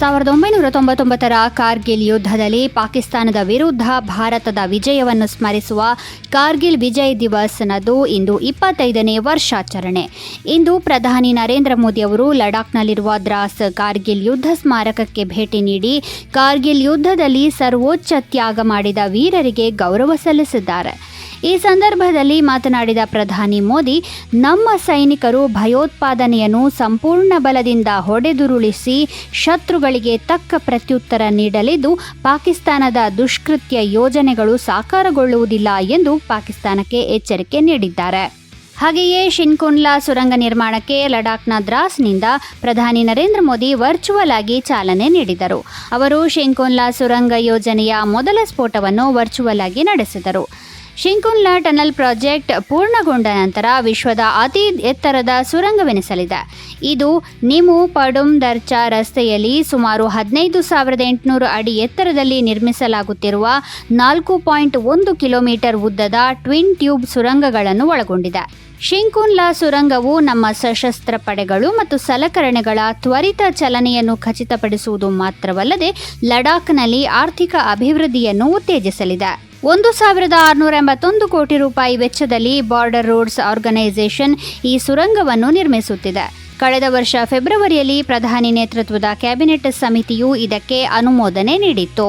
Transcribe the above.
ಸಾವಿರದ ಒಂಬೈನೂರ ತೊಂಬತ್ತೊಂಬತ್ತರ ಕಾರ್ಗಿಲ್ ಯುದ್ಧದಲ್ಲಿ ಪಾಕಿಸ್ತಾನದ ವಿರುದ್ಧ ಭಾರತದ ವಿಜಯವನ್ನು ಸ್ಮರಿಸುವ ಕಾರ್ಗಿಲ್ ವಿಜಯ್ ದಿವಸ್ನದು ಇಂದು ಇಪ್ಪತ್ತೈದನೇ ವರ್ಷಾಚರಣೆ. ಇಂದು ಪ್ರಧಾನಿ ನರೇಂದ್ರ ಮೋದಿ ಅವರು ಲಡಾಖ್ನಲ್ಲಿರುವ ದ್ರಾಸ್ ಕಾರ್ಗಿಲ್ ಯುದ್ಧ ಸ್ಮಾರಕಕ್ಕೆ ಭೇಟಿ ನೀಡಿ ಕಾರ್ಗಿಲ್ ಯುದ್ಧದಲ್ಲಿ ಸರ್ವೋಚ್ಚ ತ್ಯಾಗ ಮಾಡಿದ ವೀರರಿಗೆ ಗೌರವ ಸಲ್ಲಿಸಿದ್ದಾರೆ. ಈ ಸಂದರ್ಭದಲ್ಲಿ ಮಾತನಾಡಿದ ಪ್ರಧಾನಿ ಮೋದಿ, ನಮ್ಮ ಸೈನಿಕರು ಭಯೋತ್ಪಾದನೆಯನ್ನು ಸಂಪೂರ್ಣ ಬಲದಿಂದ ಹೊಡೆದುರುಳಿಸಿ ಶತ್ರುಗಳಿಗೆ ತಕ್ಕ ಪ್ರತ್ಯುತ್ತರ ನೀಡಲಿದ್ದು, ಪಾಕಿಸ್ತಾನದ ದುಷ್ಕೃತ್ಯ ಯೋಜನೆಗಳು ಸಾಕಾರಗೊಳ್ಳುವುದಿಲ್ಲ ಎಂದು ಪಾಕಿಸ್ತಾನಕ್ಕೆ ಎಚ್ಚರಿಕೆ ನೀಡಿದ್ದಾರೆ. ಹಾಗೆಯೇ ಶಿನ್ಕುನ್ಲಾ ಸುರಂಗ ನಿರ್ಮಾಣಕ್ಕೆ ಲಡಾಖ್ನ ದ್ರಾಸ್ನಿಂದ ಪ್ರಧಾನಿ ನರೇಂದ್ರ ಮೋದಿ ವರ್ಚುವಲ್ ಆಗಿ ಚಾಲನೆ ನೀಡಿದರು. ಅವರು ಶಿನ್ಕುನ್ಲಾ ಸುರಂಗ ಯೋಜನೆಯ ಮೊದಲ ಸ್ಫೋಟವನ್ನು ವರ್ಚುವಲ್ ಆಗಿ ನಡೆಸಿದರು. ಶಿಂಕುನ್ಲಾ ಟನಲ್ ಪ್ರಾಜೆಕ್ಟ್ ಪೂರ್ಣಗೊಂಡ ನಂತರ ವಿಶ್ವದ ಅತಿ ಎತ್ತರದ ಸುರಂಗವೆನಿಸಲಿದೆ. ಇದು ನಿಮು ಪಡುಮ್ ದರ್ಚಾ ರಸ್ತೆಯಲ್ಲಿ ಸುಮಾರು ಹದಿನೈದು ಸಾವಿರದ ಎಂಟುನೂರು ಅಡಿ ಎತ್ತರದಲ್ಲಿ ನಿರ್ಮಿಸಲಾಗುತ್ತಿರುವ ನಾಲ್ಕು ಪಾಯಿಂಟ್ ಒಂದು ಕಿಲೋಮೀಟರ್ ಉದ್ದದ ಟ್ವಿನ್ ಟ್ಯೂಬ್ ಸುರಂಗಗಳನ್ನು ಒಳಗೊಂಡಿದೆ. ಶಿಂಕುನ್ಲಾ ಸುರಂಗವು ನಮ್ಮ ಸಶಸ್ತ್ರ ಪಡೆಗಳು ಮತ್ತು ಸಲಕರಣೆಗಳ ತ್ವರಿತ ಚಲನೆಯನ್ನು ಖಚಿತಪಡಿಸುವುದು ಮಾತ್ರವಲ್ಲದೆ ಲಡಾಖ್ನಲ್ಲಿ ಆರ್ಥಿಕ ಅಭಿವೃದ್ಧಿಯನ್ನು ಉತ್ತೇಜಿಸಲಿದೆ. ಒಂದು ಸಾವಿರದ ಆರುನೂರ ಎಂಬತ್ತೊಂದು ಕೋಟಿ ರೂಪಾಯಿ ವೆಚ್ಚದಲ್ಲಿ ಬಾರ್ಡರ್ ರೋಡ್ಸ್ ಆರ್ಗನೈಸೇಷನ್ ಈ ಸುರಂಗವನ್ನು ನಿರ್ಮಿಸುತ್ತಿದೆ. ಕಳೆದ ವರ್ಷ ಫೆಬ್ರವರಿಯಲ್ಲಿ ಪ್ರಧಾನಿ ನೇತೃತ್ವದ ಕ್ಯಾಬಿನೆಟ್ ಸಮಿತಿಯು ಇದಕ್ಕೆ ಅನುಮೋದನೆ ನೀಡಿತ್ತು.